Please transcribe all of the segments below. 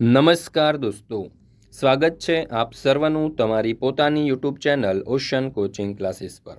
નમસ્કાર દોસ્તો. સ્વાગત છે આપ સર્વનું તમારી પોતાની YouTube channel Ocean coaching classes પર.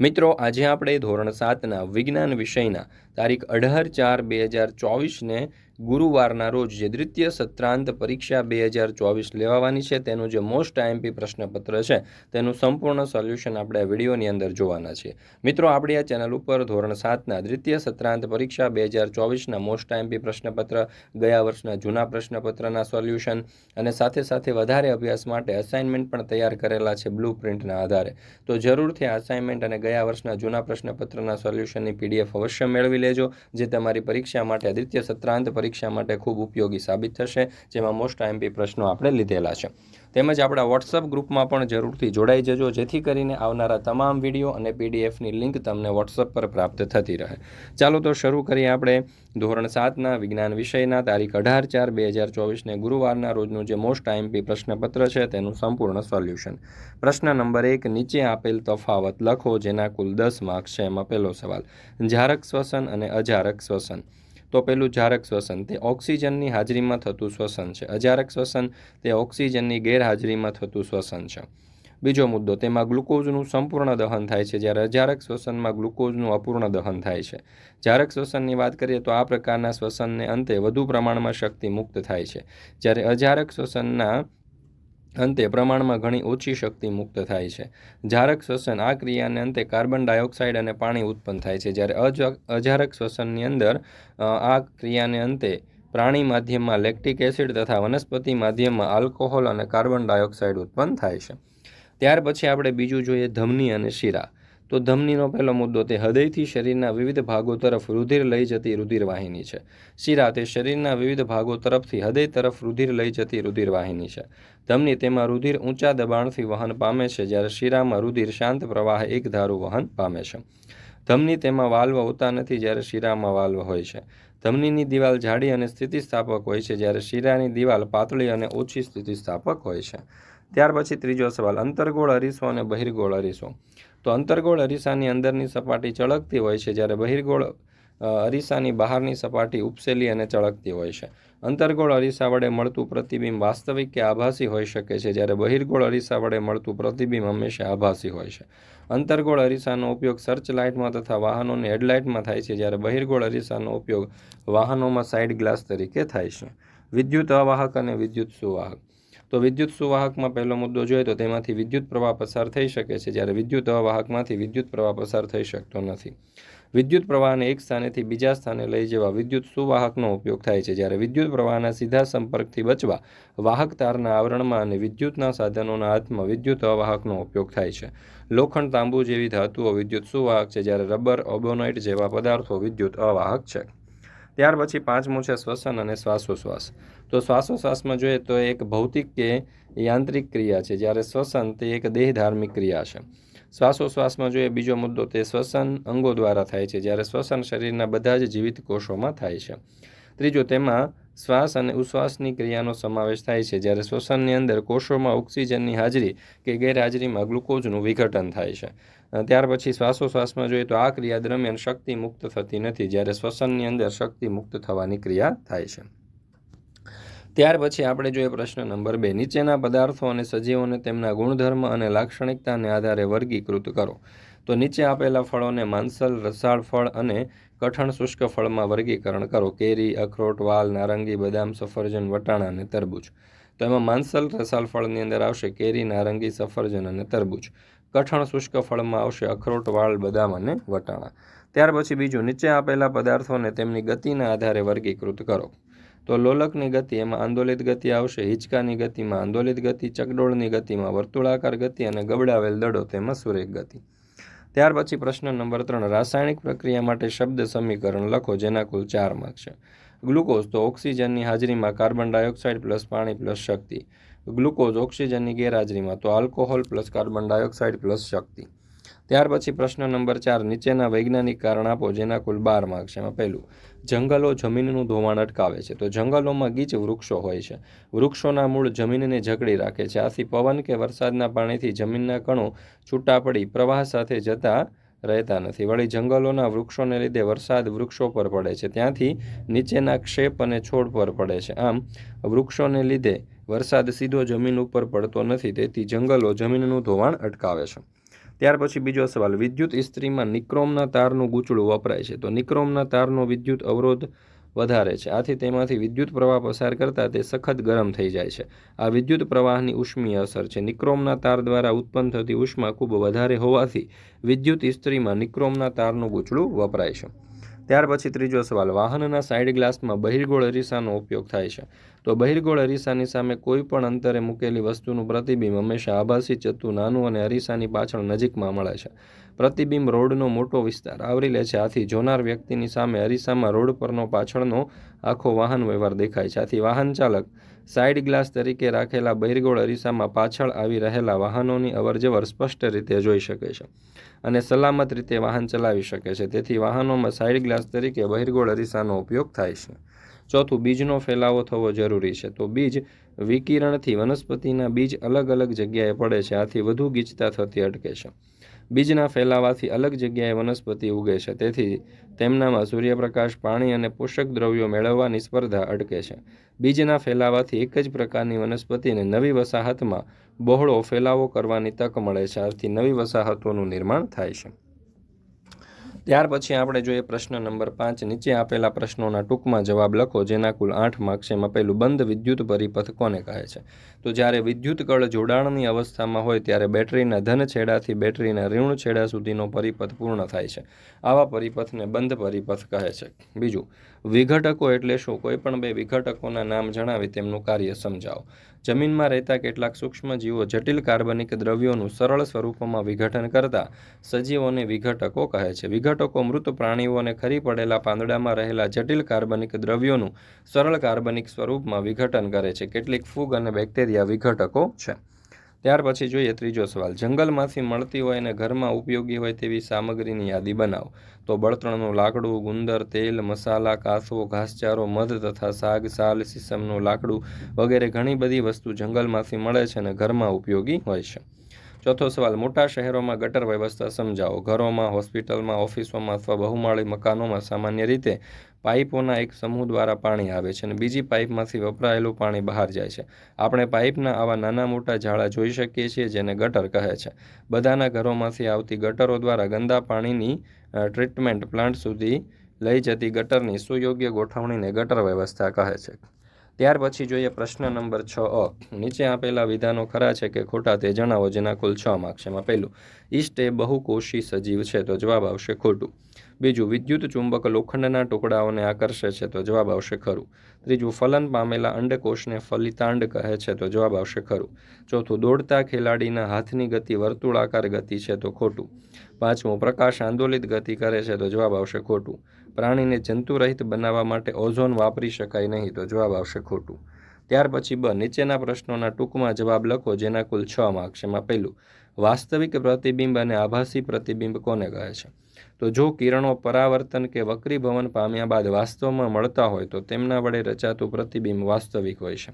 મિત્રો, આજે આપણે ધોરણ સાતના વિજ્ઞાન વિષયના તારીખ અઢાર ચાર બે હજાર ચોવીસને ગુરુવારના રોજ જે દ્વિતીય સત્રાંત પરીક્ષા બે હજાર ચોવીસ લેવાવાની છે, તેનું જે મોસ્ટ આઈએમપી પ્રશ્નપત્ર છે, તેનું સંપૂર્ણ સોલ્યુશન આપણે આ વિડીયોની અંદર જોવાના છીએ. મિત્રો, આપણી આ ચેનલ ઉપર ધોરણ સાતના દ્વિતીય સત્રાંત પરીક્ષા બે હજાર ચોવીસના મોસ્ટ આઈએમપી પ્રશ્નપત્ર, ગયા વર્ષના જૂના પ્રશ્નપત્રના સોલ્યુશન અને સાથે સાથે વધારે અભ્યાસ માટે અસાઇનમેન્ટ પણ તૈયાર કરેલા છે બ્લુ પ્રિન્ટના આધારે. તો જરૂરથી આ અસાઇનમેન્ટ અને ગયા વર્ષના જૂના પ્રશ્નપત્રના સોલ્યુશનની પીડીએફ અવશ્ય મેળવી લેજો, જે તમારી પરીક્ષા માટે દ્વિતીય સત્રાંત પરીક્ષા માટે ખૂબ ઉપયોગી સાબિત થશે, જેમાં મોસ્ટ આઈએમપી પ્રશ્નો આપણે લીધેલા છે. તેમજ આપણા વોટ્સઅપ ગ્રુપમાં પણ જરૂરથી જોડાઈ જજો, જેથી કરીને આવનારા તમામ વીડિયો અને પીડીએફની લિંક તમને વોટ્સઅપ પર પ્રાપ્ત થતી રહે. ચાલો તો શરૂ કરીએ આપણે ધોરણ સાતના વિજ્ઞાન વિષયના તારીખ અઢાર ચાર બે હજાર ચોવીસને ગુરુવારના રોજનું જે મોસ્ટ આઈએમપી પ્રશ્નપત્ર છે તેનું સંપૂર્ણ સોલ્યુશન. પ્રશ્ન નંબર એક, નીચે આપેલ તફાવત લખો, જેના કુલ દસ માર્ક્સ છે એમાં પહેલો સવાલ, જારક શ્વસન અને અજારક શ્વસન. તો પેલું જારક શ્વસન, તે ઓક્સિજનની હાજરીમાં થતું શ્વસન છે. અજારક શ્વસન, તે ઓક્સિજનની ગેરહાજરીમાં થતું શ્વસન છે. બીજો મુદ્દો, તેમાં ગ્લુકોઝનું સંપૂર્ણ દહન થાય છે. જ્યારે અજારક શ્વસનમાં ગ્લુકોઝનું અપૂર્ણ દહન થાય છે. જારક શ્વસનની વાત કરીએ તો આ પ્રકારના શ્વસનને અંતે વધુ પ્રમાણમાં શક્તિ મુક્ત થાય છે. જ્યારે અજારક શ્વસનના અંતે પ્રમાણમાં ઘણી ઓછી શક્તિ મુક્ત થાય છે. જારક શ્વસન આ ક્રિયાને અંતે કાર્બન ડાયોક્સાઇડ અને પાણી ઉત્પન્ન થાય છે. જ્યારે અજારક શ્વસનની અંદર આ ક્રિયાને અંતે પ્રાણી માધ્યમમાં લેક્ટિક એસિડ તથા વનસ્પતિ માધ્યમમાં આલ્કોહોલ અને કાર્બન ડાયોક્સાઇડ ઉત્પન્ન થાય છે. ત્યાર પછી આપણે બીજું જોઈએ ધમની અને શિરા. તો ધમનીનો પહેલો મુદ્દો તે હૃદયથી શરીરના વિવિધ ભાગો તરફ રુધિર લઈ જતી રુધિરવાહિની છે. શિરા તે શરીરના વિવિધ ભાગો તરફથી હૃદય તરફ રુધિર લઈ જતી રુધિરવાહિની છે. ધમની તેમાં રુધિર ઊંચા દબાણથી વહન પામે છે, જ્યારે શિરામાં રુધિર શાંત પ્રવાહ એક ધારું વહન પામે છે. ધમની તેમાં વાલ્વ હોતા નથી, જ્યારે શિરામાં વાલ્વ હોય છે. ધમનીની દિવાલ જાડી અને સ્થિતિસ્થાપક હોય છે, જ્યારે શિરાની દિવાલ પાતળી અને ઓછી સ્થિતિસ્થાપક હોય છે. ત્યાર પછી ત્રીજો સવાલ, અંતરગોળ અરીસો અને બહિર્ગોળ અરીસો. તો અંતર્ગોળ અરીસાની અંદરની સપાટી ચળકતી હોય છે જ્યારે બહિર્ગોળ અરીસાની બહારની સપાટી ઉપસેલી અને ચળકતી હોય છે. અંતર્ગોળ અરીસા વડે મળતું પ્રતિબિંબ વાસ્તવિક કે આભાસી હોઈ શકે છે જ્યારે બહિર્ગોળ અરીસા વડે મળતું પ્રતિબિંબ હંમેશા આભાસી હોય છે. અંતર્ગોળ અરીસાનો ઉપયોગ સર્ચ લાઇટમાં તથા વાહનોની હેડલાઇટમાં થાય છે જ્યારે બહિર્ગોળ અરીસાનો ઉપયોગ વાહનોમાં સાઇડ ગ્લાસ તરીકે થાય છે. વિદ્યુત અવાહક અને વિદ્યુત સુવાહક. તો વિદ્યુત સુવાહકમાં પહેલો મુદ્દો જોઈએ તો તેમાંથી વિદ્યુત પ્રવાહ પસાર થઈ શકે છે. જ્યારે વિદ્યુત અવાહકમાંથી વિદ્યુત પ્રવાહ પસાર થઈ શકતો નથી. વિદ્યુત પ્રવાહને એક સ્થાનેથી બીજા સ્થાને લઈ જવા વિદ્યુત સુવાહકનો ઉપયોગ થાય છે. જ્યારે વિદ્યુત પ્રવાહના સીધા સંપર્કથી બચવા વાહક તારના આવરણમાં અને વિદ્યુતના સાધનોના હાથમાં વિદ્યુત અવાહકનો ઉપયોગ થાય છે. લોખંડ તાંબુ જેવી ધાતુઓ વિદ્યુત સુવાહક છે. જ્યારે રબર ઓબોનાઇટ જેવા પદાર્થો વિદ્યુત અવાહક છે. ત્યાર પછી પાંચમું છે શ્વસન અને શ્વાસોશ્વાસ. તો શ્વાસોશ્વાસમાં જોઈએ તો એક ભૌતિક કે યાંત્રિક ક્રિયા છે. જ્યારે શ્વસન તે એક દેહ ધાર્મિક ક્રિયા છે. શ્વાસોશ્વાસમાં જોઈએ બીજો મુદ્દો તે શ્વસન અંગો દ્વારા થાય છે. જ્યારે શ્વસન શરીરના બધા જ જીવિત કોષોમાં થાય છે. ત્રીજો તેમાં શ્વાસ અને ઉશ્વાસની ક્રિયાનો સમાવેશ થાય છે. જ્યારે શ્વસનની અંદર કોષોમાં ઓક્સિજનની હાજરી કે ગેરહાજરીમાં ગ્લુકોઝનું વિઘટન થાય છે. ત્યાર પછી શ્વાસોશ્વાસમાં જોઈએ તો આ ક્રિયા દરમિયાન શક્તિ મુક્ત થતી નથી, જ્યારે શ્વસનની અંદર શક્તિ મુક્ત થવાની ક્રિયા થાય છે. ત્યાર પછી આપણે જોઈએ પ્રશ્ન નંબર બે. નીચેના પદાર્થો અને સજીવોને તેમના ગુણધર્મ અને લાક્ષણિકતાને આધારે વર્ગીકૃત કરો. તો નીચે આપેલા ફળોને માંસલ, રસાળ ફળ અને કઠણ શુષ્ક ફળમાં વર્ગીકરણ કરો. કેરી, અખરોટ, વાલ, નારંગી, બદામ, સફરજન, વટાણા અને તરબૂચ. તો એમાં માંસલ, રસાળ ફળની અંદર આવશે, કેરી, નારંગી, સફરજન અને તરબૂચ. કઠણ શુષ્ક ફળમાં આવશે અખરોટ, વાળ, બદામ અને વટાણા. ત્યાર પછી બીજું, નીચે આપેલા પદાર્થોને તેમની ગતિના આધારે વર્ગીકૃત કરો. તો લોલકની ગતિ, એમાં આંદોલિત ગતિ આવશે, હિંચકાની ગતિમાં આંદોલિત ગતિ, ચકડોળની ગતિમાં વર્તુળાકાર ગતિ અને ગબડાવેલ દડો તેમાં સુરેખ ગતિ. ત્યાર પછી પ્રશ્ન નંબર ત્રણ, રાસાયણિક પ્રક્રિયા માટે શબ્દ સમીકરણ લખો, જેના કુલ ચાર માર્ક છે. ગ્લુકોઝ તો ઓક્સિજનની હાજરીમાં કાર્બન ડાયોક્સાઇડ પ્લસ પાણી પ્લસ શક્તિ. ગ્લુકોઝ ઓક્સિજનની ગેરહાજરીમાં, તો alcohol plus carbon dioxide plus શક્તિ. ત્યાર પછી પ્રશ્ન નંબર ચાર, નીચેના વૈજ્ઞાનિક કારણ આપો જેના કુલ બાર માર્ક છે. એમાં પહેલું, જંગલો જમીનનું ધોવાણ અટકાવે છે. તો જંગલોમાં ગીચ વૃક્ષો હોય છે. વૃક્ષોના મૂળ જમીનને જકડી રાખે છે. આથી પવન કે વરસાદના પાણીથી જમીનના કણો છૂટા પડી પ્રવાહ સાથે જતા રહેતા નથી. વળી જંગલોના વૃક્ષોને લીધે વરસાદ વૃક્ષો પર પડે છે. ત્યાંથી નીચેના ક્ષેપ અને છોડ પર પડે છે. આમ, વૃક્ષોને લીધે વરસાદ સીધો જમીન ઉપર પડતો નથી, તેથી જંગલો જમીનનું ધોવાણ અટકાવે છે. ત્યાર પછી બીજો સવાલ, વિદ્યુત ઇસ્ત્રીમાં નિક્રોમના તારનું ગૂંચળું વપરાય છે, તો નિક્રોમના તારનો વિદ્યુત અવરોધ વધારે છે. આથી તેમાંથી વિદ્યુત પ્રવાહ પસાર કરતાં તે સખત ગરમ થઈ જાય છે. આ વિદ્યુત પ્રવાહની ઉષ્મીય અસર છે. નિક્રોમના તાર દ્વારા ઉત્પન્ન થતી ઉષ્મા ખૂબ વધારે હોવાથી વિદ્યુત ઇસ્ત્રીમાં નિક્રોમના તારનું ગૂંચળું વપરાય છે. ત્યાર પછી ત્રીજો સવાલ, વાહનના સાઇડ ગ્લાસમાં બહિર્ગોળ અરીસાનો ઉપયોગ થાય છે. તો બહિર્ગોળ અરીસાની સામે કોઈ પણ અંતરે મૂકેલી વસ્તુનું પ્રતિબિંબ હંમેશા આભાસી ચત્તુ નાનું અને અરીસાની પાછળ નજીકમાં મળે છે. પ્રતિબિંબ રોડનો મોટો વિસ્તાર, આવરી લે છે. આથી જોનાર વ્યક્તિની સામે અરીસામાં રોડ પરનો પાછળનો આખો વાહન વ્યવહાર દેખાય છે. આથી વાહન ચાલક સાઇડ ગ્લાસ તરીકે રાખેલા બહિરગોળ અરીસામાં પાછળ આવી રહેલા વાહનોની અવરજવર સ્પષ્ટ રીતે જોઈ શકે છે અને સલામત રીતે વાહન ચલાવી શકે છે. તેથી વાહનોમાં સાઇડ ગ્લાસ તરીકે બહિર્ગોળ અરીસાનો ઉપયોગ થાય છે. ચોથું, બીજનો ફેલાવો થવો જરૂરી છે. તો બીજ વિકિરણથી વનસ્પતિના બીજ અલગ અલગ જગ્યાએ પડે છે. આથી વધુ ગીચતા થતી અટકે છે. બીજના ફેલાવાથી અલગ જગ્યાએ વનસ્પતિ ઉગે છે. તેથી તેમનામાં સૂર્યપ્રકાશ, પાણી અને પોષક દ્રવ્યો મેળવવાની સ્પર્ધા અટકે છે. બીજના ફેલાવાથી એક જ પ્રકારની વનસ્પતિને નવી વસાહતમાં બહોળો ફેલાવો કરવાની તક મળે છે. આથી નવી વસાહતોનું નિર્માણ થાય છે. ત્યાર પછી આપણે જોઈએ પ્રશ્ન નંબર પાંચ. નીચે આપેલા પ્રશ્નોના ટૂંકમાં જવાબ લખો, જેના કુલ આઠ માર્ક્સ એમાં પહેલું બંધ વિદ્યુત પરિપથ કોને કહે છે? તો જ્યારે વિદ્યુત કળ જોડાણની અવસ્થામાં હોય ત્યારે બેટરીના ધન છેડાથી બેટરીના ઋણ છેડા સુધીનો પરિપથ પૂર્ણ થાય છે. આવા પરિપથને બંધ પરિપથ કહે છે. બીજું, વિઘટકો એટલે શું? કોઈ પણ બે વિઘટકોના નામ જણાવી તેમનું કાર્ય સમજાવો. જમીનમાં રહેતા કેટલાક સૂક્ષ્મ જીવો જટિલ કાર્બનિક દ્રવ્યોનું સરળ સ્વરૂપોમાં વિઘટન કરતા સજીવોને વિઘટકો કહે છે. વિઘટકો મૃત પ્રાણીઓ અને ખરી પડેલા પાંદડામાં રહેલા જટિલ કાર્બનિક દ્રવ્યોનું સરળ કાર્બનિક સ્વરૂપમાં વિઘટન કરે છે. કેટલીક ફૂગ અને બેક્ટેરિયા વિઘટકો છે. ત્યાર પછી જોઈએ ત્રીજો સવાલ. જંગલમાંથી મળતી હોય અને ઘરમાં ઉપયોગી હોય તેવી સામગ્રીની યાદી બનાવો. તો બળતણનું લાકડું, ગુંદર, તેલ, મસાલા કાસવો ઘાસચારો, મધ તથા શાક સાલ, સીસમનું લાકડું વગેરે ઘણી બધી વસ્તુ જંગલમાંથી મળે છે અને ઘરમાં ઉપયોગી હોય છે. ચોથો સવાલ, મોટા શહેરોમાં ગટર વ્યવસ્થા સમજાવો. ઘરોમાં, હોસ્પિટલમાં, ઓફિસોમાં અથવા બહુમાળી મકાનોમાં સામાન્ય રીતે પાઇપોના એક સમૂહ દ્વારા પાણી આવે છે અને બીજી પાઇપમાંથી વપરાયેલું પાણી બહાર જાય છે. આપણે પાઇપના આવા નાના મોટા ઝાડા જોઈ શકીએ છીએ જેને ગટર કહે છે. બધાના ઘરોમાંથી આવતી ગટરો દ્વારા ગંદા પાણીની ટ્રીટમેન્ટ પ્લાન્ટ સુધી લઈ જતી ગટરની સુયોગ્ય ગોઠવણીને ગટર વ્યવસ્થા કહે છે. ત્યાર પછી જોઈએ પ્રશ્ન નંબર છ અ. નીચે આપેલા વિધાનો ખરા છે કે ખોટા તે જણાવો જેના કુલ છ માર્ક્સ એમાં પહેલું ઈસ્ટ એ બહુકોષી સજીવ છે તો જવાબ આવશે ખોટું. બીજું, વિદ્યુત ચુંબક લોખંડના ટુકડાઓને આકર્ષે છે તો જવાબ આવશે ખરું. ત્રીજું, ફલન પામેલા અંડકોષને ફલિતાંડ કહે છે તો જવાબ આવશે ખરું. ચોથું, દોડતા ખેલાડીના હાથની ગતિ વર્તુળાકાર ગતિ છે તો ખોટું. પાંચમું, પ્રકાશ આંદોલિત ગતિ કરે છે તો જવાબ આવશે ખોટું. પ્રાણીને જંતુરહિત બનાવવા માટે ઓઝોન વાપરી શકાય નહીં, તો જવાબ આવશે ખોટું. ત્યાર પછી બ, નીચેના પ્રશ્નોના ટૂંકમાં જવાબ લખો, જેના કુલ છ માર્ક્સ એમાં પહેલું, વાસ્તવિક પ્રતિબિંબ અને આભાસી પ્રતિબિંબ કોને કહે છે? તો જો કિરણો પરાવર્તન કે વક્રીભવન પામ્યા બાદ વાસ્તવમાં મળતા હોય, તો તેમના વડે રચાતું પ્રતિબિંબ વાસ્તવિક હોય છે.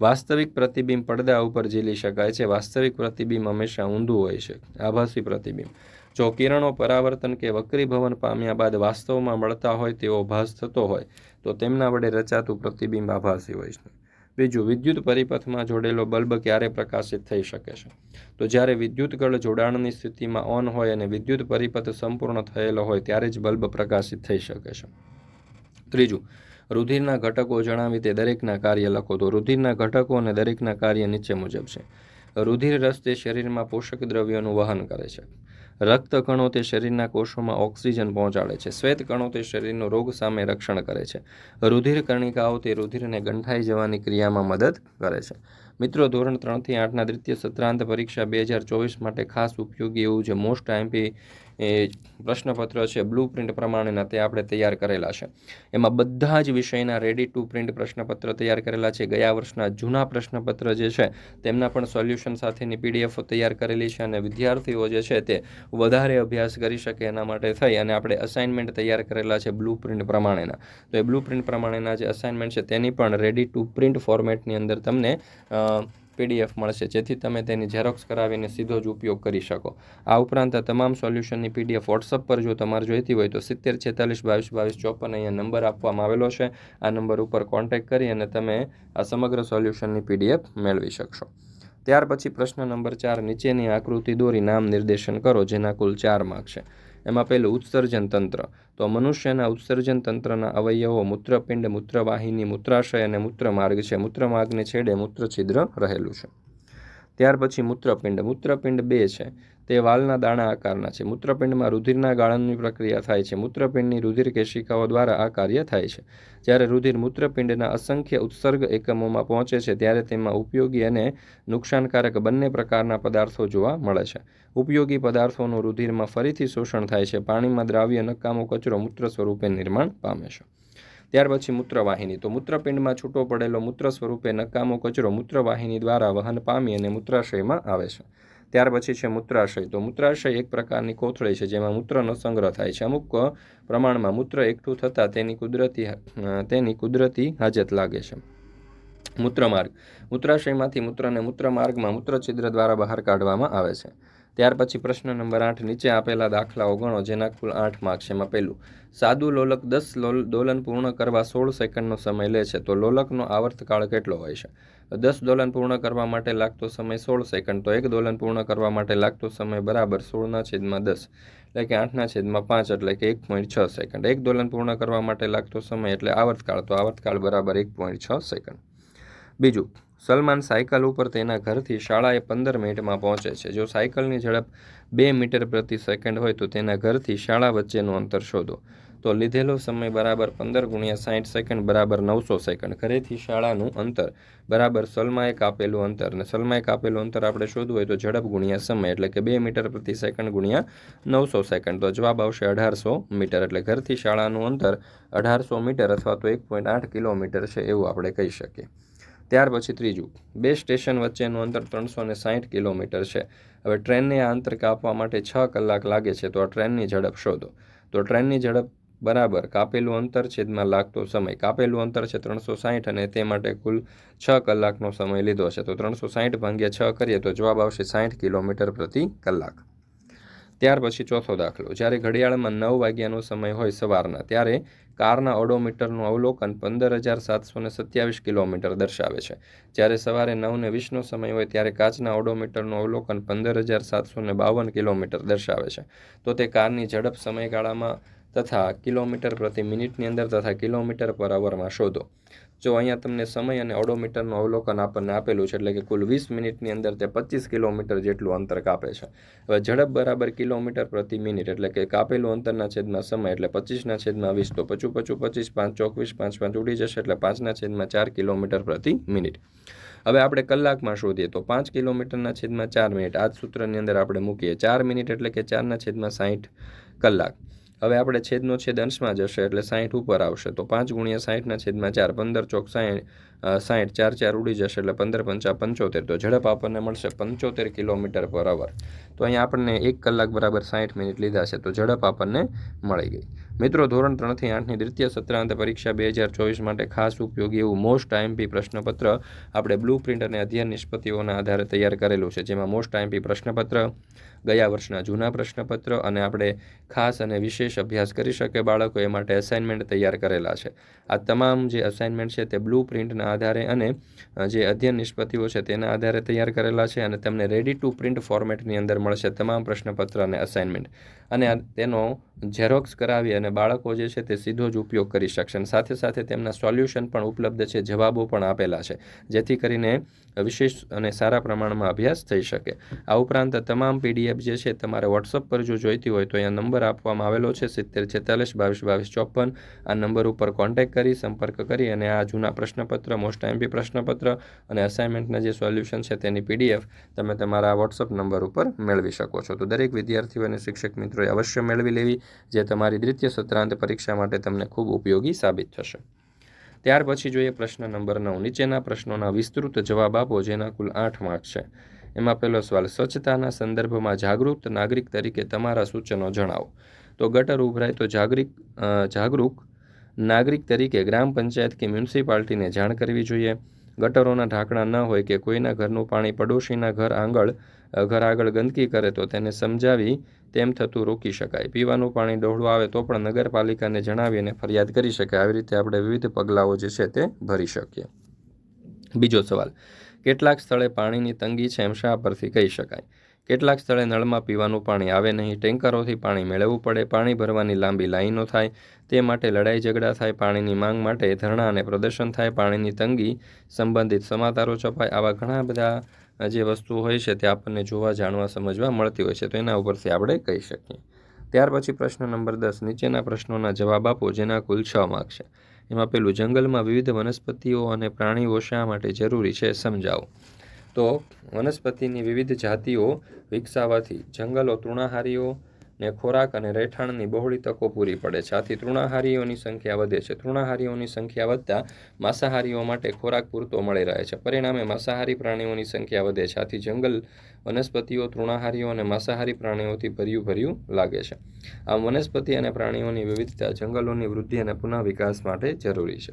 વાસ્તવિક પ્રતિબિંબ પડદા ઉપર ઝીલી શકાય છે. વાસ્તવિક પ્રતિબિંબ હંમેશા ઊંધું હોય છે. આભાસી પ્રતિબિંબ. જો કિરણો પરાવર્તન કે વક્રીભવન પામ્યા બાદ વાસ્તવમાં મળતા હોય તેવો ભાસ થતો હોય, તો તેમના વડે રચાતું પ્રતિબિંબ આભાસી હોય છે. બીજું, વિદ્યુત પરિપથમાં જોડેલો બલ્બ ક્યારે પ્રકાશિત થઈ શકે છે? તો જ્યારે વિદ્યુત ગળ જોડાણની સ્થિતિમાં ઓન હોય અને વિદ્યુત પરિપથ સંપૂર્ણ થયેલો હોય, ત્યારે જ બલ્બ પ્રકાશિત થઈ શકે છે. ત્રીજું, રુધિરના ઘટકો જણાવી તે દરેકના કાર્ય લખો. તો રુધિરના ઘટકો અને દરેકના કાર્ય નીચે મુજબ છે. રુધિર રસ તે શરીરમાં પોષક દ્રવ્યોનું વહન કરે છે. રક્ત કણો તે શરીરના કોષોમાં ઓક્સિજન પહોંચાડે છે. શ્વેત કણો તે શરીરનો રોગ સામે રક્ષણ કરે છે. રુધિર કર્ણિકાઓ તે રુધિરને ગંઠાઈ જવાની ક્રિયામાં મદદ કરે છે. મિત્રો, ધોરણ ત્રણથી આઠના દ્વિતીય સત્રાંત પરીક્ષા બે હજાર ચોવીસ માટે ખાસ ઉપયોગી એવું છે મોસ્ટ આઈમ્પી એ પ્રશ્નપત્ર છે બ્લુ પ્રિન્ટ પ્રમાણેના તે આપણે તૈયાર કરેલા છે. એમાં બધા જ વિષયના રેડી ટુ પ્રિન્ટ પ્રશ્નપત્ર તૈયાર કરેલા છે. ગયા વર્ષના જૂના પ્રશ્નપત્ર જે છે, તેમના પણ સોલ્યુશન સાથેની પીડીએફો તૈયાર કરેલી છે અને વિદ્યાર્થીઓ જે છે તે વધારે અભ્યાસ કરી શકે એના માટે થઈ અને આપણે અસાઇનમેન્ટ તૈયાર કરેલા છે બ્લુ પ્રિન્ટ પ્રમાણેના. તો એ બ્લુ પ્રિન્ટ પ્રમાણેના જે અસાઇનમેન્ટ છે તેની પણ રેડી ટુ પ્રિન્ટ ફોર્મેટની અંદર તમને પીડીએફ મળશે. જેથી તમે તેની ઝેરોક્સ કરાવીને સીધો જ ઉપયોગ કરી શકો. આ ઉપરાંત તમામ સોલ્યુશનની પીડીએફ વોટ્સઅપ પર જો તમારે જોઈતી હોય તો સિત્તેર છેતાલીસ બાવીસ બાવીસ ચોપન અહીંયા નંબર આપવામાં આવેલો છે. આ નંબર ઉપર કોન્ટેક્ટ કરી અને તમે આ સમગ્ર સોલ્યુશનની પીડીએફ મેળવી શકશો. ત્યાર પછી પ્રશ્ન નંબર ચાર નીચેની આકૃતિ દોરી નામ નિર્દેશન કરો, જેના કુલ ચાર માર્ક છે. એમાં પહેલું ઉત્સર્જન તંત્ર. તો મનુષ્યના ઉત્સર્જન તંત્રના અવયવો મૂત્રપિંડ, મૂત્રવાહિની, મૂત્રાશય અને મૂત્રમાર્ગ છે. મૂત્રમાર્ગને છેડે મૂત્રછિદ્ર રહેલું છે. ત્યાર પછી મૂત્રપિંડ. મૂત્રપિંડ બે છે. તે વાલના દાણા આકારના છે. મૂત્રપિંડમાં રુધિરના ગાળણની પ્રક્રિયા થાય છે. મૂત્રપિંડની રુધિર કેશિકાઓ દ્વારા આ કાર્ય થાય છે. જ્યારે રુધિર મૂત્રપિંડના અસંખ્ય ઉત્સર્ગ એકમોમાં પહોંચે છે, ત્યારે તેમાં ઉપયોગી અને નુકસાનકારક બંને પ્રકારના પદાર્થો જોવા મળે છે. ઉપયોગી પદાર્થોનું રુધિરમાં ફરીથી શોષણ થાય છે. પાણીમાં દ્રાવ્ય નકામો કચરો મૂત્ર સ્વરૂપે નિર્માણ પામે છે. ત્યાર પછી મૂત્રવાહિની. તો મૂત્રપિંડમાં છૂટો પડેલો મૂત્ર સ્વરૂપે નકામો કચરો મૂત્રવાહિની દ્વારા વહન પામી અને મૂત્રાશયમાં આવે છે. ત્યાર પછી છે મૂત્રાશય. તો મૂત્રાશય એક પ્રકારની કોથળી છે જેમાં મૂત્રનો સંગ્રહ થાય છે. અમુક પ્રમાણમાં મૂત્ર એકઠું થતાં તેની કુદરતી તેની કુદરતી હાજત લાગે છે. મૂત્રમાર્ગ. મૂત્રાશયમાંથી મૂત્રને મૂત્રમાર્ગમાં મૂત્રછિદ્ર દ્વારા બહાર કાઢવામાં આવે છે. ત્યાર પછી પ્રશ્ન નંબર આઠ નીચે આપેલા દાખલાઓ ગણો જેના કુલ આઠ માર્ક છે એમાં પહેલું, સાદું લોલક દસ દોલન પૂર્ણ કરવા સોળ સેકન્ડનો સમય લે છે, તો લોલકનો આવર્તકાળ કેટલો હોય છે? દસ દોલન પૂર્ણ કરવા માટે લાગતો સમય સોળ સેકન્ડ, તો એક દોલન પૂર્ણ કરવા માટે લાગતો સમય બરાબર સોળના છેદમાં દસ, એટલે કે આઠના છેદમાં પાંચ, એટલે કે એક પોઈન્ટ છ સેકન્ડ. એક દોલન પૂર્ણ કરવા માટે લાગતો સમય એટલે આવર્તકાળ તો આવર્તકાળ બરાબર એક પોઈન્ટ છ સેકન્ડ. બીજું સલમાન સાયકલ ઉપર તેના ઘરથી શાળાએ પંદર મિનિટમાં પહોંચે છે. જો સાયકલની ઝડપ બે મીટર પ્રતિ સેકન્ડ હોય તો તેના ઘરથી શાળા વચ્ચેનું અંતર શોધો. તો લીધેલો સમય બરાબર પંદર ગુણ્યા સાઠ સેકન્ડ બરાબર નવસો સેકન્ડ. ઘરેથી શાળાનું અંતર બરાબર સલમાએ કાપેલું અંતર. અને સલમાએ કાપેલું અંતર આપણે શોધવું હોય તો ઝડપ ગુણ્યા સમય, એટલે કે બે મીટર પ્રતિ સેકન્ડ ગુણ્યા નવસો સેકન્ડ. તો જવાબ આવશે અઢારસો મીટર, એટલે ઘરથી શાળાનું અંતર અઢારસો મીટર અથવા તો એક પોઈન્ટ આઠ કિલોમીટર છે એવું આપણે કહી શકીએ. ત્યાર પછી ત્રીજું. બે સ્ટેશન વચ્ચેનું અંતર ત્રણસો ને સાહીઠ કિલોમીટર છે. હવે ટ્રેનને આ અંતર કાપવા માટે છ કલાક લાગે છે, તો આ ટ્રેનની ઝડપ શોધો. તો ટ્રેનની ઝડપ બરાબર કાપેલું અંતર છેદમાં લાગતો સમય. કાપેલું અંતર છે ત્રણસો સાહીઠ અને તે માટે કુલ છ કલાકનો સમય લીધો છે. તો ત્રણસો સાહીઠ ભાગ્યા છ કરીએ તો જવાબ આવશે સાહીઠ કિલોમીટર પ્રતિ કલાક. ત્યાર પછી ચોથો દાખલો. જ્યારે ઘડિયાળમાં નવ વાગ્યાનો સમય હોય સવારના, ત્યારે કારના ઓડોમીટરનું અવલોકન પંદર હજાર સાતસો ને સત્યાવીસ કિલોમીટર દર્શાવે છે. જ્યારે સવારે નવને વીસનો સમય હોય, ત્યારે કાચના ઓડોમીટરનું અવલોકન પંદર હજાર સાતસો ને બાવન કિલોમીટર દર્શાવે છે. તો તે કારની ઝડપ સમયગાળામાં તથા કિલોમીટર પ્રતિ મિનિટની અંદર તથા કિલોમીટર પર અવરમાં શોધો. જો અહીંયા તમને સમય અને ઓડોમીટરનું અવલોકન આપણને આપેલું છે, એટલે કે કુલ વીસ મિનિટની અંદર તે પચીસ કિલોમીટર જેટલું અંતર કાપે છે. હવે ઝડપ બરાબર કિલોમીટર પ્રતિ મિનિટ, એટલે કે કાપેલું અંતરના છેદમાં સમય, એટલે પચીસના છેદમાં વીસ, તો પચું પચું પચીસ, પાંચ ચોવીસ, પાંચ પાંચ ઉડી જશે, એટલે પાંચના છેદમાં ચાર કિલોમીટર પ્રતિ મિનિટ. હવે આપણે કલાકમાં શોધીએ, તો પાંચ કિલોમીટરના છેદમાં ચાર મિનિટ. આ સૂત્રની અંદર આપણે મૂકીએ, ચાર મિનિટ એટલે કે ચારના છેદમાં સાહીઠ કલાક. હવે આપણે છેદનો છેદ અંશમાં જશે એટલે સાહીઠ ઉપર આવશે. તો પાંચ ગુણ્યા સાહીઠના છેદમાં ચાર, પંદર ચોક સાહીઠ સાહીઠ ચાર ચાર ઉડી જશે એટલે પંદર પંચા પંચોતેર. તો ઝડપ આપણને મળશે પંચોતેર કિલોમીટર પર અવર. તો અહીંયા આપણને એક કલાક બરાબર સાહીઠ મિનિટ લીધા છે. તો ઝડપ આપણને મળી ગઈ. મિત્રો, ધોરણ ત્રણથી આઠની દ્વિતીય સત્રાંત પરીક્ષા બે હજાર ચોવીસ માટે ખાસ ઉપયોગી એવું મોસ્ટ આઈએમપી પ્રશ્નપત્ર આપણે બ્લુ પ્રિન્ટ અને અધ્યયન નિષ્પત્તિઓના આધારે તૈયાર કરેલું છે. જેમાં મોસ્ટ આઈએમપી પ્રશ્નપત્ર ગયા વર્ષના જૂના પ્રશ્નપત્ર અને આપણે ખાસ અને વિશેષ અભ્યાસ કરી શકે બાળકો એ માટે અસાઇનમેન્ટ તૈયાર કરેલા છે. આ તમામ જે અસાઇનમેન્ટ છે તે બ્લુ પ્રિન્ટના આધારે અને જે અધ્યયન નિષ્પત્તિઓ છે તેના આધારે તૈયાર કરેલા છે અને તમને રેડી ટુ પ્રિન્ટ ફોર્મેટની અંદર મળશે તમામ પ્રશ્નપત્ર અને અસાઇનમેન્ટ અને તેનો ઝેરોક્સ કરાવી અને બાળકો જે છે તે સીધો જ ઉપયોગ કરી શકશે અને સાથે સાથે તેમના સોલ્યુશન પણ ઉપલબ્ધ છે, જવાબો પણ આપેલા છે, જેથી કરીને વિશેષ અને સારા પ્રમાણમાં અભ્યાસ થઈ શકે. આ ઉપરાંત તમામ પીડીએફ જે છે તમારે વોટ્સઅપ પર જો જોઈતી હોય તો અહીંયા નંબર આપવામાં આવેલો છે સિત્તેર છેતાલીસ બાવીસ બાવીસ ચોપન. આ નંબર ઉપર કોન્ટેક્ટ કરી, સંપર્ક કરી અને આ જૂના પ્રશ્નપત્ર મોસ્ટ એમપી પ્રશ્નપત્ર અને અસાઇનમેન્ટના જે સોલ્યુશન છે તેની પીડીએફ તમે તમારા વોટ્સઅપ નંબર ઉપર મેળવી શકો છો. તો દરેક વિદ્યાર્થીઓ અને શિક્ષક મિત્રોએ અવશ્ય મેળવી લેવી. જે તમારી દ્વિતીય સત્રાંત પરીક્ષા માટે તમને ખૂબ ઉપયોગી સાબિત થશે. ત્યાર પછી જોઈએ પ્રશ્ન નંબર નવ. નીચેના પ્રશ્નોના વિસ્તૃત જવાબ આપો, જેના કુલ આઠ માર્ક છે. એમાં પહેલો સવાલ, સ્વચ્છતાના સંદર્ભમાં જાગૃત નાગરિક તરીકે તમારા સૂચનો જણાવો. તો ગટર ઉભરાય તો જાગરિક જાગૃત નાગરિક તરીકે ગ્રામ પંચાયત કે મ્યુનિસિપાલિટીને જાણ કરવી જોઈએ. ગટરોના ઢાંકણા ન હોય કે કોઈના ઘરનું પાણી પડોશીના ઘર આંગળ ઘર આગળ ગંદકી કરે તો તેને સમજાવી તેમ થતું રોકી શકાય. પીવાનું પાણી ડહોળું આવે તો પણ નગરપાલિકાને જણાવીને ફરિયાદ કરી શકાય. આવી રીતે આપણે વિવિધ પગલાઓ જે છે તે ભરી શકીએ. બીજો સવાલ કેટલાક સ્થળે પાણીની તંગી છે એમ શા પરથી કહી શકાય. કેટલાક સ્થળે નળમાં પીવાનું પાણી આવે નહીં, ટેન્કરોથી પાણી મેળવવું પડે, પાણી ભરવાની લાંબી લાઈનો થાય, તે માટે લડાઈ ઝઘડા થાય, પાણીની માંગ માટે ધરણા અને પ્રદર્શન થાય, પાણીની તંગી સંબંધિત સમાચારો છપાય, આવા ઘણા બધા જે વસ્તુઓ હોય છે તે આપણને જોવા, જાણવા, સમજવા મળતી હોય છે. તો એના ઉપરથી આપણે કહી શકીએ. ત્યાર પછી પ્રશ્ન નંબર દસ, નીચેના પ્રશ્નોના જવાબ આપો, જેના કુલ છ માર્ક છે. એમાં પેલું જંગલમાં વિવિધ વનસ્પતિઓ અને પ્રાણીઓ શા માટે જરૂરી છે સમજાવો. તો વનસ્પતિની વિવિધ જાતિઓ વિકસાવવાથી જંગલો તૃણાહારીઓ ને ખોરાક અને રહેઠાણની બહોળી તકો પૂરી પડે છે. આથી તૃણાહારીઓની સંખ્યા વધે છે. તૃણાહારીઓની સંખ્યા વધતા માંસાહારીઓ માટે ખોરાક પૂરતો મળી રહે છે. પરિણામે માંસાહારી પ્રાણીઓની સંખ્યા વધે છે. આથી જંગલ વનસ્પતિઓ તૃણાહારીઓ અને માંસાહારી પ્રાણીઓથી ભર્યું ભર્યું લાગે છે. આમ વનસ્પતિ અને પ્રાણીઓની વિવિધતા જંગલોની વૃદ્ધિ અને પુનઃ વિકાસ માટે જરૂરી છે.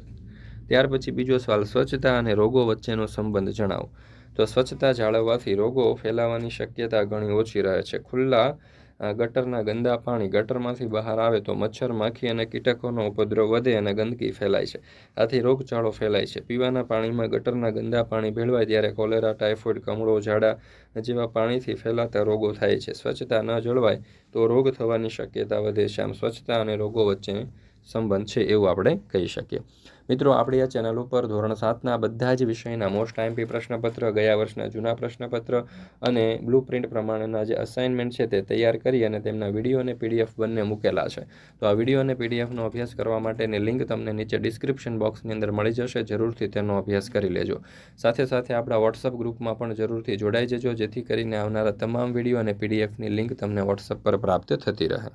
ત્યાર પછી બીજો સવાલ, સ્વચ્છતા અને રોગો વચ્ચેનો સંબંધ જણાવો. તો સ્વચ્છતા જાળવવાથી રોગો ફેલાવાની શક્યતા ઘણી ઓછી રહે છે. ખુલ્લા ગટરના ગંદા પાણી ગટરમાંથી બહાર આવે તો મચ્છર માખી અને કીટકોનો ઉપદ્રવ વધે અને ગંદકી ફેલાય છે. આથી રોગચાળો ફેલાય છે. પીવાના પાણીમાં ગટરના ગંદા પાણી ભેળવાય ત્યારે કોલેરા, ટાઇફોઇડ, કમળો, ઝાડા જેવા પાણીથી ફેલાતા રોગો થાય છે. સ્વચ્છતા ન જળવાય તો રોગ થવાની શક્યતા વધે છે. આમ સ્વચ્છતા અને રોગો વચ્ચે સંબંધ છે એવું આપણે કહી શકીએ. મિત્રો, આપણી આ ચેનલ ઉપર ધોરણ સાતના બધા જ વિષયના મોસ્ટ આઈમ્પી પ્રશ્નપત્ર, ગયા વર્ષના જૂના પ્રશ્નપત્ર અને બ્લુ પ્રિન્ટ પ્રમાણેના જે અસાઇનમેન્ટ છે તે તૈયાર કરી અને તેમના વીડિયો અને પીડીએફ બંને મૂકેલા છે. તો આ વીડિયો અને પીડીએફનો અભ્યાસ કરવા માટેની લિંક તમને નીચે ડિસ્ક્રિપ્શન બોક્સની અંદર મળી જશે. જરૂરથી તેનો અભ્યાસ કરી લેજો. સાથે સાથે આપણા વોટ્સઅપ ગ્રુપમાં પણ જરૂરથી જોડાઈ જજો, જેથી કરીને આવનારા તમામ વીડિયો અને પીડીએફની લિંક તમને વોટ્સઅપ પર પ્રાપ્ત થતી રહે.